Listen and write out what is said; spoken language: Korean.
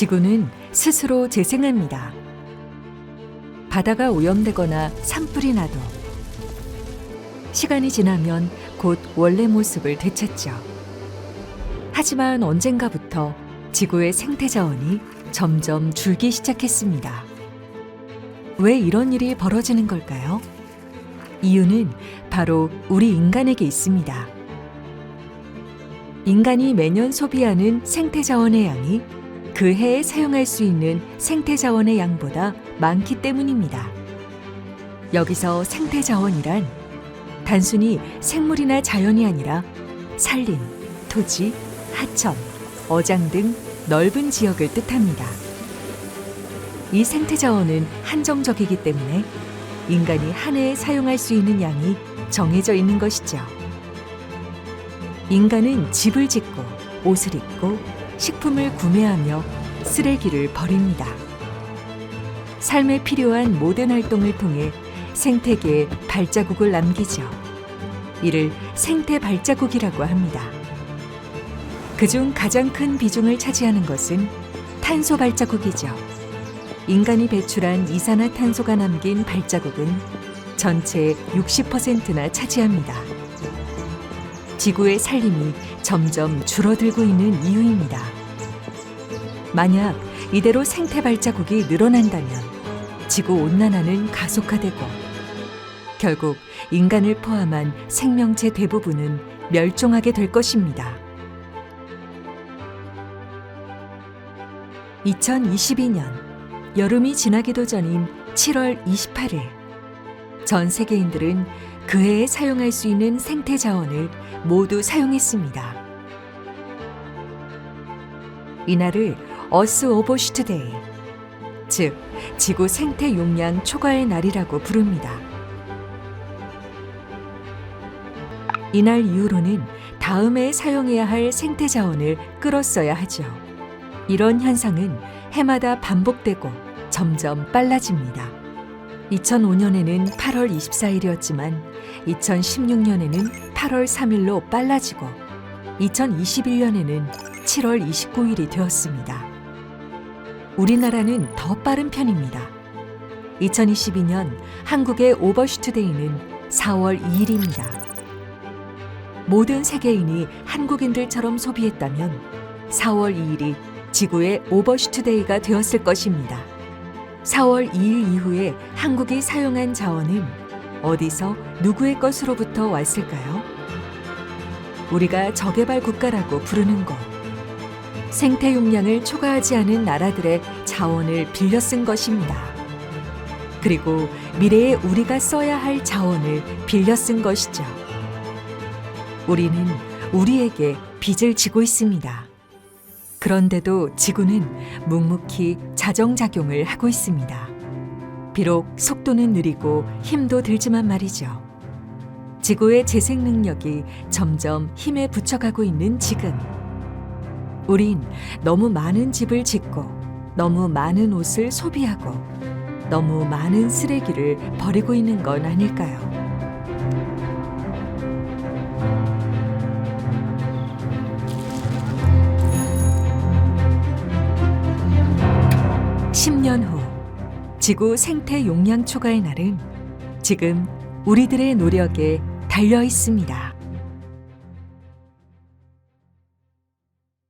지구는 스스로 재생합니다. 바다가 오염되거나 산불이 나도 시간이 지나면 곧 원래 모습을 되찾죠. 하지만 언젠가부터 지구의 생태 자원이 점점 줄기 시작했습니다. 왜 이런 일이 벌어지는 걸까요? 이유는 바로 우리 인간에게 있습니다. 인간이 매년 소비하는 생태 자원의 양이 그 해에 사용할 수 있는 생태 자원의 양보다 많기 때문입니다. 여기서 생태 자원이란 단순히 생물이나 자연이 아니라 산림, 토지, 하천, 어장 등 넓은 지역을 뜻합니다. 이 생태 자원은 한정적이기 때문에 인간이 한 해에 사용할 수 있는 양이 정해져 있는 것이죠. 인간은 집을 짓고 옷을 입고 식품을 구매하며 쓰레기를 버립니다. 삶에 필요한 모든 활동을 통해 생태계에 발자국을 남기죠. 이를 생태 발자국이라고 합니다. 그중 가장 큰 비중을 차지하는 것은 탄소 발자국이죠. 인간이 배출한 이산화탄소가 남긴 발자국은 전체의 60%나 차지합니다. 지구의 살림이 점점 줄어들고 있는 이유입니다. 만약 이대로 생태 발자국이 늘어난다면 지구 온난화는 가속화되고 결국 인간을 포함한 생명체 대부분은 멸종하게 될 것입니다. 2022년 여름이 지나기도 전인 7월 28일 전 세계인들은 그 해에 사용할 수 있는 생태 자원을 모두 사용했습니다. 이날을 어스 오버슈트 데이, 즉 지구 생태 용량 초과의 날이라고 부릅니다. 이날 이후로는 다음 해에 사용해야 할 생태 자원을 끌었어야 하죠. 이런 현상은 해마다 반복되고 점점 빨라집니다. 2005년에는 8월 24일이었지만 2016년에는 8월 3일로 빨라지고 2021년에는 7월 29일이 되었습니다. 우리나라는 더 빠른 편입니다. 2022년 한국의 오버슈트 데이는 4월 2일입니다. 모든 세계인이 한국인들처럼 소비했다면 4월 2일이 지구의 오버슈트 데이가 되었을 것입니다. 4월 2일 이후에 한국이 사용한 자원은 어디서 누구의 것으로부터 왔을까요? 우리가 저개발 국가라고 부르는 것. 생태 용량을 초과하지 않은 나라들의 자원을 빌려 쓴 것입니다. 그리고 미래에 우리가 써야 할 자원을 빌려 쓴 것이죠. 우리는 우리에게 빚을 지고 있습니다. 그런데도 지구는 묵묵히 자정작용을 하고 있습니다. 비록 속도는 느리고 힘도 들지만 말이죠. 지구의 재생 능력이 점점 힘에 붙여가고 있는 지금. 우린 너무 많은 집을 짓고 너무 많은 옷을 소비하고 너무 많은 쓰레기를 버리고 있는 건 아닐까요? 십년후 지구 생태 용량 초과의 날은 지금 우리들의 노력에 달려 있습니다.